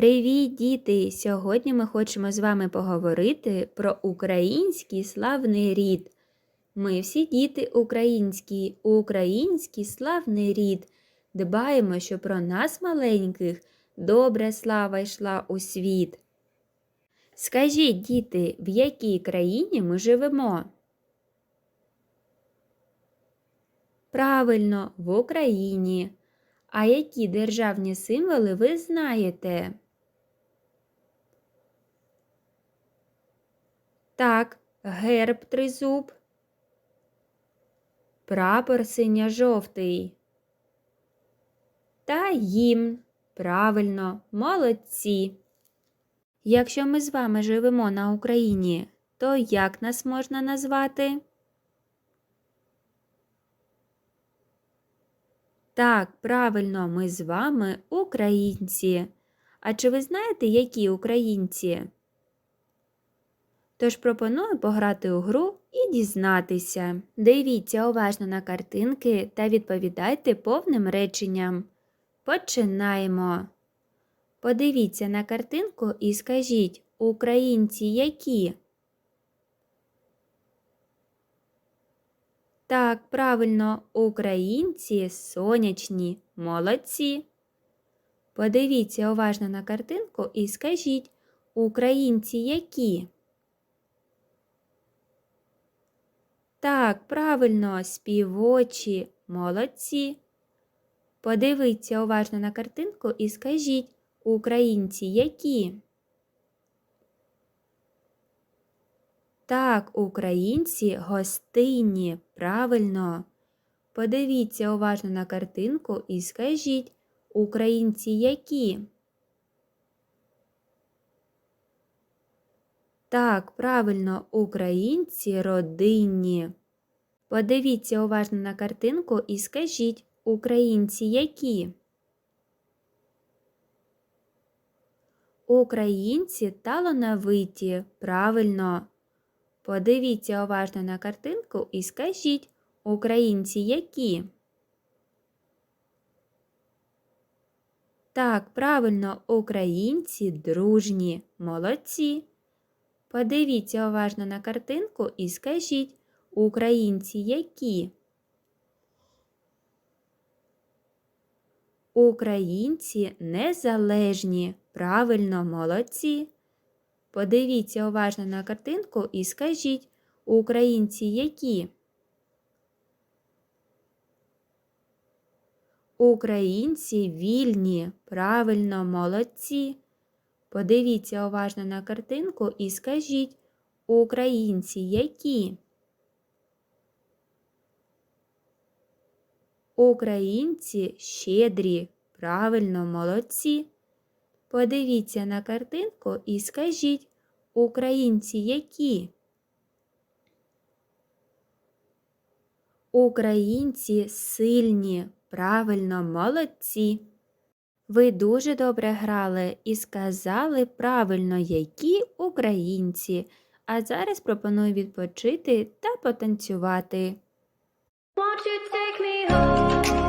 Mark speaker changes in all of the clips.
Speaker 1: Привіт, діти! Сьогодні ми хочемо з вами поговорити про український славний рід. Ми всі діти українські, український славний рід. Дбаємо, що про нас маленьких добра слава йшла у світ. Скажіть, діти, в якій країні ми живемо? Правильно, в Україні. А які державні символи ви знаєте? Так, герб тризуб, прапор синьо-жовтий та гімн. Правильно, молодці. Якщо ми з вами живемо на Україні, то як нас можна назвати? Так, правильно, ми з вами українці. А чи ви знаєте, які українці? Тож пропоную пограти у гру і дізнатися. Дивіться уважно на картинки та відповідайте повним реченням. Починаємо. Подивіться на картинку і скажіть, українці які? Так, правильно, українці сонячні, молодці. Подивіться уважно на картинку і скажіть, українці які? Так, правильно, співочі, молодці. Подивіться уважно на картинку і скажіть, українці які? Так, українці гостинні, правильно. Подивіться уважно на картинку і скажіть, українці які? Так, правильно, українці родинні. Подивіться уважно на картинку і скажіть, українці які? Українці талановиті, правильно. Подивіться уважно на картинку і скажіть, українці які? Так, правильно, українці дружні, молодці. Подивіться уважно на картинку і скажіть, українці які? Українці незалежні, правильно, молодці. Подивіться уважно на картинку і скажіть, українці які? Українці вільні, правильно, молодці. Подивіться уважно на картинку і скажіть, українці які? Українці щедрі, правильно, молодці. Подивіться на картинку і скажіть, українці які? Українці сильні, правильно, молодці. Ви дуже добре грали і сказали правильно, які українці. А зараз пропоную відпочити та потанцювати.
Speaker 2: Won't you take me home?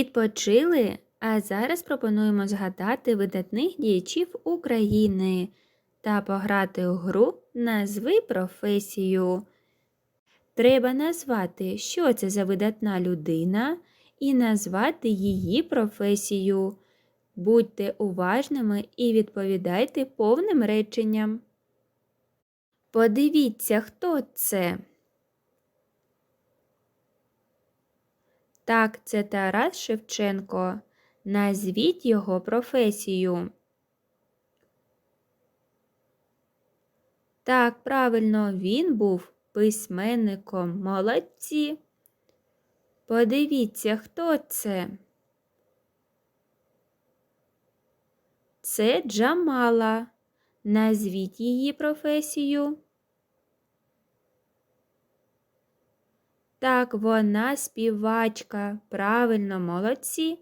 Speaker 1: Відпочили, а зараз пропонуємо згадати видатних діячів України та пограти у гру Назви професію. Треба назвати, що це за видатна людина, і назвати її професію. Будьте уважними і відповідайте повним реченням. Подивіться, хто це. Так, це Тарас Шевченко. Назвіть його професію. Так, правильно, він був письменником. Молодці. Подивіться, хто це. Це Джамала. Назвіть її професію. Так, вона співачка. Правильно, молодці.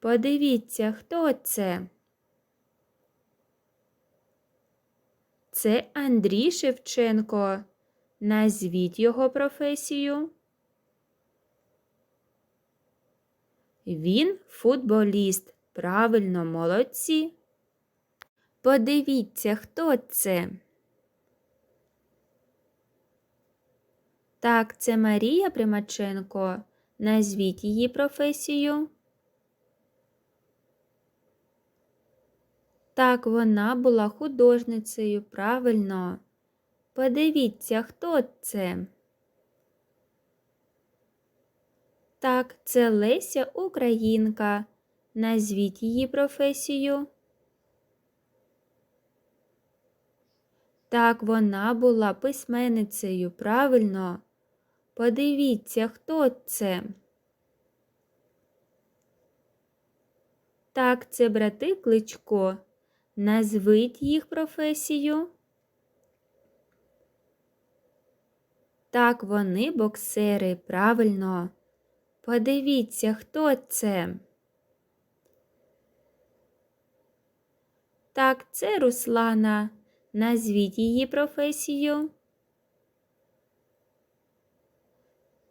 Speaker 1: Подивіться, хто це. Це Андрій Шевченко. Назвіть його професію. Він футболіст. Правильно, молодці. Подивіться, хто це. Так, це Марія Примаченко. Назвіть її професію. Так, вона була художницею, правильно. Подивіться, хто це. Так, це Леся Українка. Назвіть її професію. Так, вона була письменницею, правильно. Подивіться, хто це. Так, це брати Кличко. Назвіть їх професію. Так, вони боксери, правильно. Подивіться, хто це. Так, це Руслана. Назвіть її професію.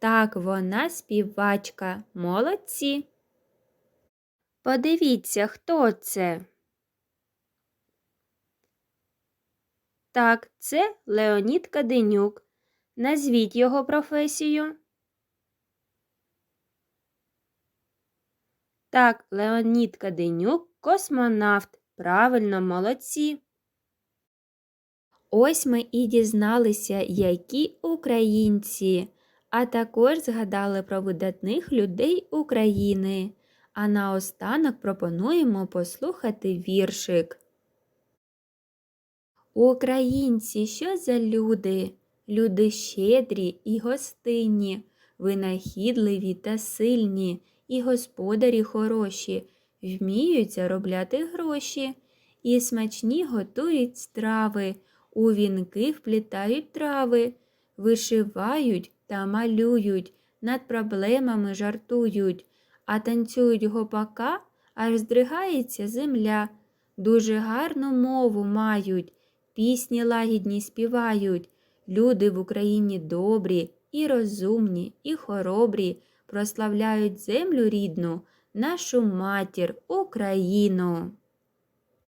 Speaker 1: Так, вона співачка. Молодці. Подивіться, хто це. Так, це Леонід Каденюк. Назвіть його професію. Так, Леонід Каденюк космонавт. Правильно, молодці. Ось ми і дізналися, які українці, а також згадали про видатних людей України. А наостанок пропонуємо послухати віршик. Українці, що за люди? Люди щедрі і гостинні, винахідливі та сильні, і господарі хороші, вміють заробляти гроші, і смачні готують страви, у вінки вплітають трави, вишивають та малюють, над проблемами жартують, а танцюють гопака, аж здригається земля. Дуже гарну мову мають, пісні лагідні співають. Люди в Україні добрі, і розумні, і хоробрі, прославляють землю рідну, нашу матір Україну.